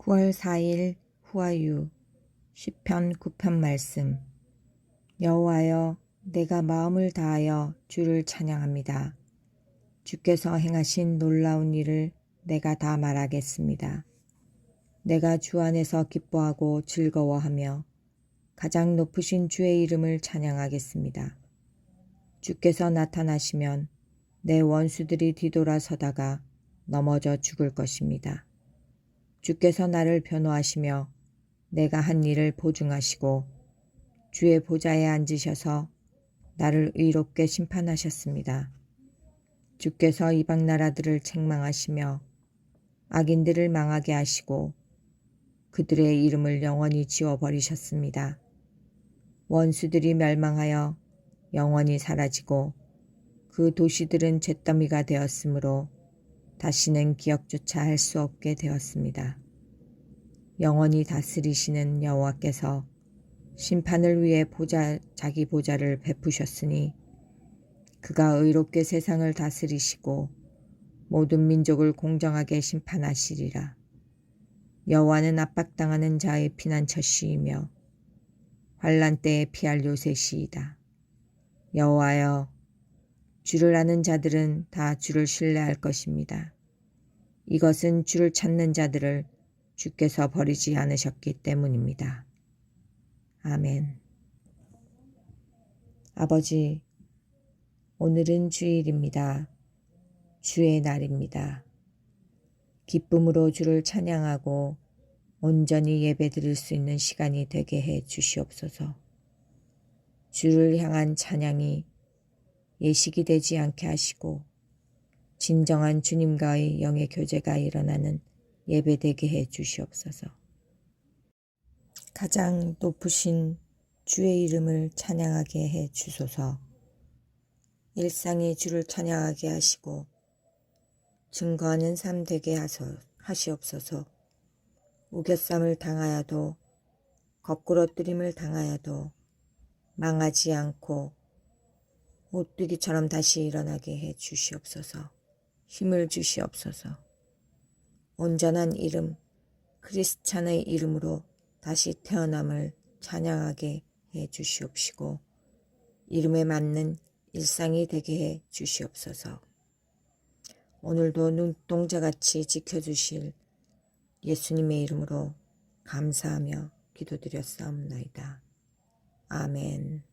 9월 4일 후아유 시편 9편 말씀 여호와여 내가 마음을 다하여 주를 찬양합니다. 주께서 행하신 놀라운 일을 내가 다 말하겠습니다. 내가 주 안에서 기뻐하고 즐거워하며 가장 높으신 주의 이름을 찬양하겠습니다. 주께서 나타나시면 내 원수들이 뒤돌아서다가 넘어져 죽을 것입니다. 주께서 나를 변호하시며 내가 한 일을 보증하시고 주의 보좌에 앉으셔서 나를 의롭게 심판하셨습니다. 주께서 이방 나라들을 책망하시며 악인들을 망하게 하시고 그들의 이름을 영원히 지워버리셨습니다. 원수들이 멸망하여 영원히 사라지고 그 도시들은 잿더미가 되었으므로 다시는 기억조차 할 수 없게 되었습니다. 영원히 다스리시는 여호와께서 심판을 위해 보좌 자기 보좌를 베푸셨으니 그가 의롭게 세상을 다스리시고 모든 민족을 공정하게 심판하시리라. 여호와는 압박당하는 자의 피난처시이며 환란 때에 피할 요새시이다. 여호와여 주를 아는 자들은 다 주를 신뢰할 것입니다. 이것은 주를 찾는 자들을 주께서 버리지 않으셨기 때문입니다. 아멘. 아버지, 오늘은 주일입니다. 주의 날입니다. 기쁨으로 주를 찬양하고 온전히 예배 드릴 수 있는 시간이 되게 해 주시옵소서. 주를 향한 찬양이 예식이 되지 않게 하시고 진정한 주님과의 영의 교제가 일어나는 예배되게 해 주시옵소서. 가장 높으신 주의 이름을 찬양하게 해 주소서. 일상이 주를 찬양하게 하시고 증거하는 삶 되게 하소, 하시옵소서. 우겨쌈을 당하여도 거꾸러뜨림을 당하여도 망하지 않고 오뚜기처럼 다시 일어나게 해 주시옵소서. 힘을 주시옵소서. 온전한 이름, 크리스찬의 이름으로 다시 태어남을 찬양하게 해 주시옵시고, 이름에 맞는 일상이 되게 해 주시옵소서. 오늘도 눈동자같이 지켜주실 예수님의 이름으로 감사하며 기도드렸사옵나이다. 아멘.